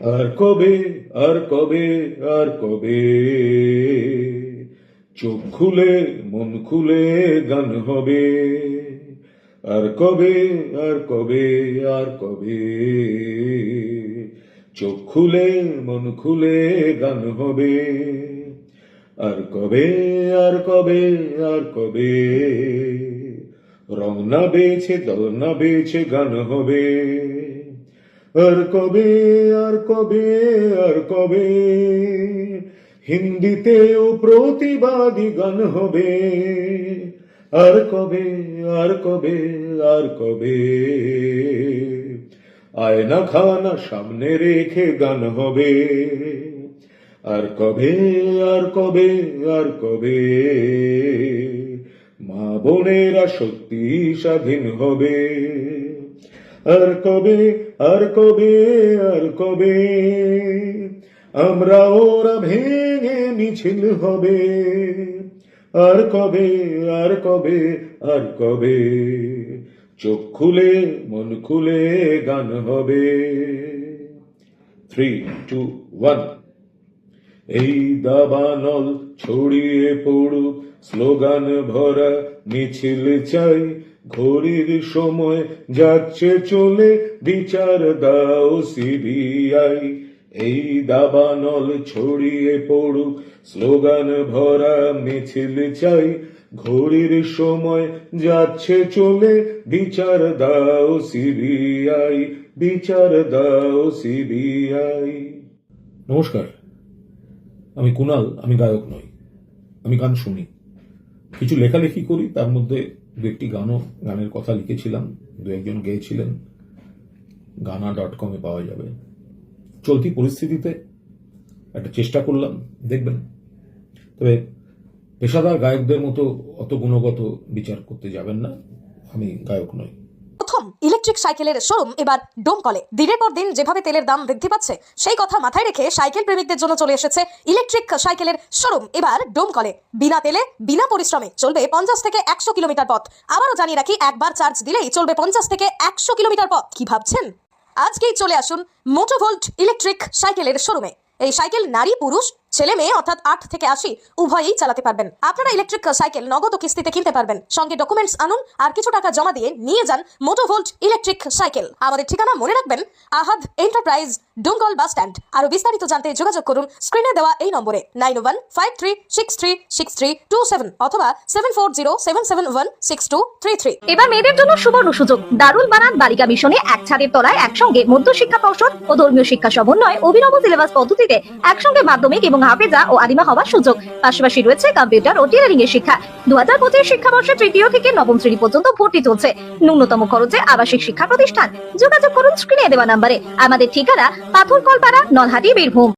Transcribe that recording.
আর কবে আর কবে আর কবে? চোখ খুলে, মন খুলে গান হবে। আর কবে আর কবে আর কবে? চোখ খুলে, মন খুলে গান হবে। আর কবে আর কবে আর কবে? রং না বেছে দল না বেছে গান হবে। আর কবে আর কবে আর কবে? হিন্দিতেও প্রতিবাদী গান হবে। আর কবে আর কবে আর কবে? আয়না খানা সামনে রেখে গান হবে। আর কবে আর কবে আর কবে? মা বোনেরা সত্যি স্বাধীন হবে। আর কবে আর কবে আর কবে আমরা ওরা ভেঙে মিছিল হবে আর কবে আর কবে আর কবে চোখ খুলে মন খুলে গান হবে থ্রি টু ওয়ান এই দাবানল ছড়িয়ে পড়ুক, স্লোগান ভরা মিছিল চাই ঘড়ির সময় যাচ্ছে চলে, বিচার দাও সিবিআই। এই দাবানল ছড়িয়ে পড়ুক, স্লোগান ভরা মিছিল চাই। ঘড়ির সময় যাচ্ছে চলে, বিচার দাও সিবিআই, বিচার দাও সিবিআই। নমস্কার। আমি কুনাল আমি গায়ক নই, আমি গান শুনি। কিছু লেখালেখি করি, তার মধ্যে দু একটি গানও, গানের কথা লিখেছিলাম, দু একজন গেয়েছিলেন, গানা ডট কমে পাওয়া যাবে। চলতি পরিস্থিতিতে একটা চেষ্টা করলাম, দেখবেন। তবে পেশাদার গায়কদের মতো অত গুণগত বিচার করতে যাবেন না, আমি গায়ক নই। ইলেকট্রিক সাইকেলের শোরুম এবার ডোমকলে দিনের পর দিন যেভাবে তেলের দাম বৃদ্ধি পাচ্ছে, সেই কথা মাথায় রেখে সাইকেল প্রেমিকদের জন্য চলে এসেছে ইলেকট্রিক সাইকেলের শোরুম। এবার ডোমকলে বিনা তেলে, বিনা পরিশ্রমে চলবে পঞ্চাশ থেকে একশো কিলোমিটার পথ। আবারও জানিয়ে রাখি, একবার চার্জ দিলেই চলবে পঞ্চাশ থেকে একশো কিলোমিটার পথ। কি ভাবছেন? আজকেই চলে আসুন মোটোভোল্ট ইলেকট্রিক সাইকেলের শোরুমে। এই সাইকেল নারী পুরুষ ছেলে মেয়ে অর্থাৎ আট থেকে আশি উভয়ই চালাতে পারবেন। আপনারা ইলেকট্রিক সাইকেল নগদ কিস্তিতে কিনতে পারবেন। সঙ্গে ডকুমেন্টস আনুন আর কিছু টাকা জমা দিয়ে নিয়ে যান মোটোভোল্ট ইলেকট্রিক সাইকেল আমাদের ঠিকানা মনে রাখবেন আহাদ এন্টারপ্রাইজ ডুঙ্গল বাস স্ট্যান্ড আরও বিস্তারিত জানতে যোগাযোগ করুন স্ক্রিনে দেওয়া এই নম্বরে nine one five three six three six three two seven অথবা seven four zero seven seven one six two three three এবার মেয়েদের জন্য সুবর্ণ সুযোগ। দারুল বানান বালিকা মিশনে এক ছাদের তলায় একসঙ্গে মধ্যশিক্ষা পর্ষদ ও ধর্মীয় শিক্ষা সমন্বয় অভিনব সিলেবাস পদ্ধতিতে একসঙ্গে মাধ্যমিক এবং হাফেজা ও আদিমা হওয়ার সুযোগ। পাশাপাশি রয়েছে কম্পিউটার ও টেলারিং এর শিক্ষা। দু হাজার পঁচিশ শিক্ষাবর্ষে তৃতীয় থেকে নবম শ্রেণি পর্যন্ত ভর্তি চলছে। ন্যূনতম খরচে আবাসিক শিক্ষা প্রতিষ্ঠান। যোগাযোগ করুন স্ক্রিনে দেওয়া নাম্বারে। আমাদের ঠিকানা পাথর কলপাড়া নলহাটি বীরভূম।